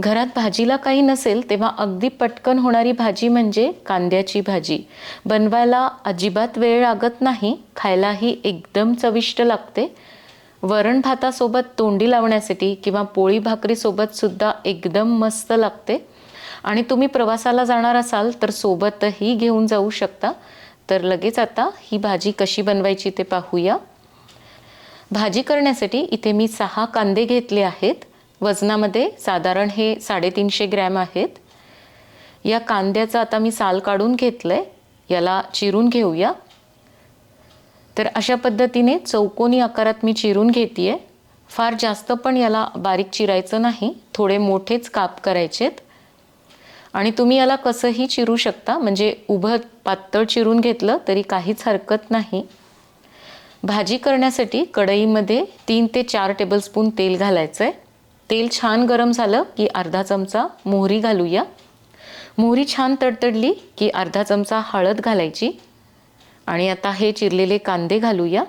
घरात भाजीला काही नसेल तेव्हा अगदी पटकन होणारी भाजी म्हणजे कांद्याची भाजी. बनवायला अजिबात वेळ लागत नाही खायलाही एकदम चविष्ट लागते. वरण भातासोबत तोंडी लावण्यासाठी किंवा पोळी भाकरीसोबत सुद्धा एकदम मस्त लागते. आणि तुम्ही प्रवासाला जाणार असाल तर सोबतही घेऊन जाऊ शकता. तर लगेच आता ही भाजी कशी बनवायची ते पाहूया. भाजी करण्यासाठी इथे मी सहा कांदे घेतले आहेत. वजनामध्ये साधारण हे साडेतीनशे ग्रॅम आहेत. या कांद्याचा आता मी साल काढून घेतलं आहे याला चिरून घेऊया. तर अशा पद्धतीने चौकोनी आकारात मी चिरून घेते आहे फार जास्त पण याला बारीक चिरायचं नाही थोडे मोठेच काप करायचेत. आणि तुम्ही याला कसंही चिरू शकता म्हणजे उभं पातळ चिरून घेतलं तरी काहीच हरकत नाही. भाजी करण्यासाठी कढईमध्ये तीन ते चार टेबलस्पून तेल घालायचं आहे तेल छान गरम झालं की अर्धा चमचा मोहरी घालूया. मोहरी छान तडतडली की अर्धा चमचा हळद घालायची. आणि आता हे चिरलेले कांदे घालूया.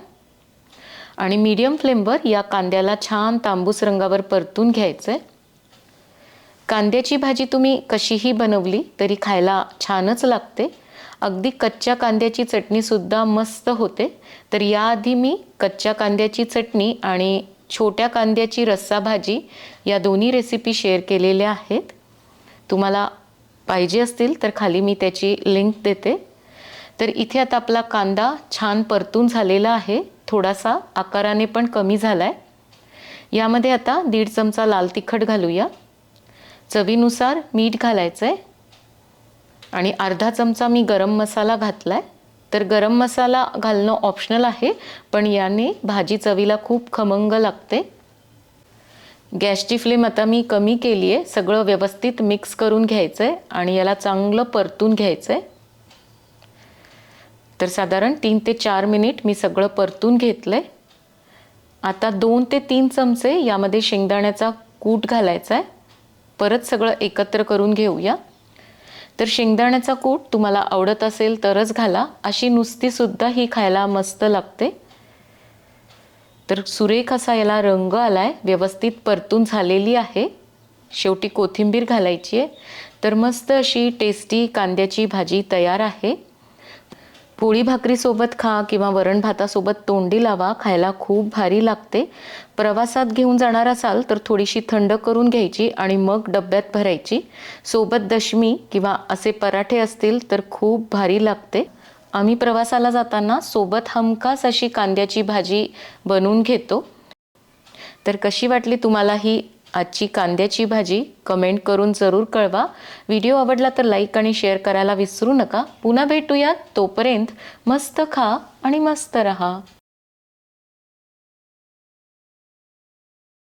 आणि मीडियम फ्लेमवर या कांद्याला छान तांबूस रंगावर परतून घ्यायचं आहे कांद्याची भाजी तुम्ही कशीही बनवली तरी खायला छानच लागते. अगदी कच्च्या कांद्याची चटणीसुद्धा मस्त होते. तर याआधी मी कच्च्या कांद्याची चटणी आणि छोट्या कांद्याची रस्सा भाजी या दोन्ही रेसिपी शेअर केलेल्या आहेत. तुम्हाला पाहिजे असतील तर खाली मी त्याची लिंक देते. तर इथे आता आपला कांदा छान परतून झालेला आहे. थोडासा आकाराने पण कमी झाला आहे यामध्ये आता दीड चमचा लाल तिखट घालूया. चवीनुसार मीठ घालायचं आहे आणि अर्धा चमचा मी गरम मसाला घातला आहे तर गरम मसाला घालणं ऑप्शनल आहे पण याने भाजी चवीला खूप खमंग लागते. गॅसची फ्लेम आता मी कमी केली आहे सगळं व्यवस्थित मिक्स करून घ्यायचं आहे आणि याला चांगलं परतून घ्यायचं आहे तर साधारण तीन ते चार मिनिट मी सगळं परतून घेतलं आहे आता दोन ते तीन चमचे यामध्ये शेंगदाण्याचा कूट घालायचा आहे परत सगळं एकत्र करून घेऊया. तर शेंगदाण्याचा कूट तुम्हाला आवडत असेल तरच घाला. अशी नुसतीसुद्धा ही खायला मस्त लागते. तर सुरेख असा याला रंग आला आहे व्यवस्थित परतून झालेली आहे. शेवटी कोथिंबीर घालायची आहे. तर मस्त अशी टेस्टी कांद्याची भाजी तयार आहे. पोळी भाकरीसोबत खा किंवा वरण भातासोबत तोंडी लावा खायला खूप भारी लागते. प्रवासात घेऊन जाणार असाल तर थोडीशी थंड करून घ्यायची आणि मग डब्यात भरायची. सोबत दशमी किंवा असे पराठे असतील तर खूप भारी लागते. आम्ही प्रवासाला जाताना सोबत हमखास अशी कांद्याची भाजी बनवून घेतो. तर कशी वाटली तुम्हाला ही आजची कांद्याची भाजी कमेंट करून जरूर कळवा. व्हिडिओ आवडला तर लाईक आणि शेअर करायला विसरू नका. पुन्हा भेटूयात तोपर्यंत मस्त खा आणि मस्त रहा.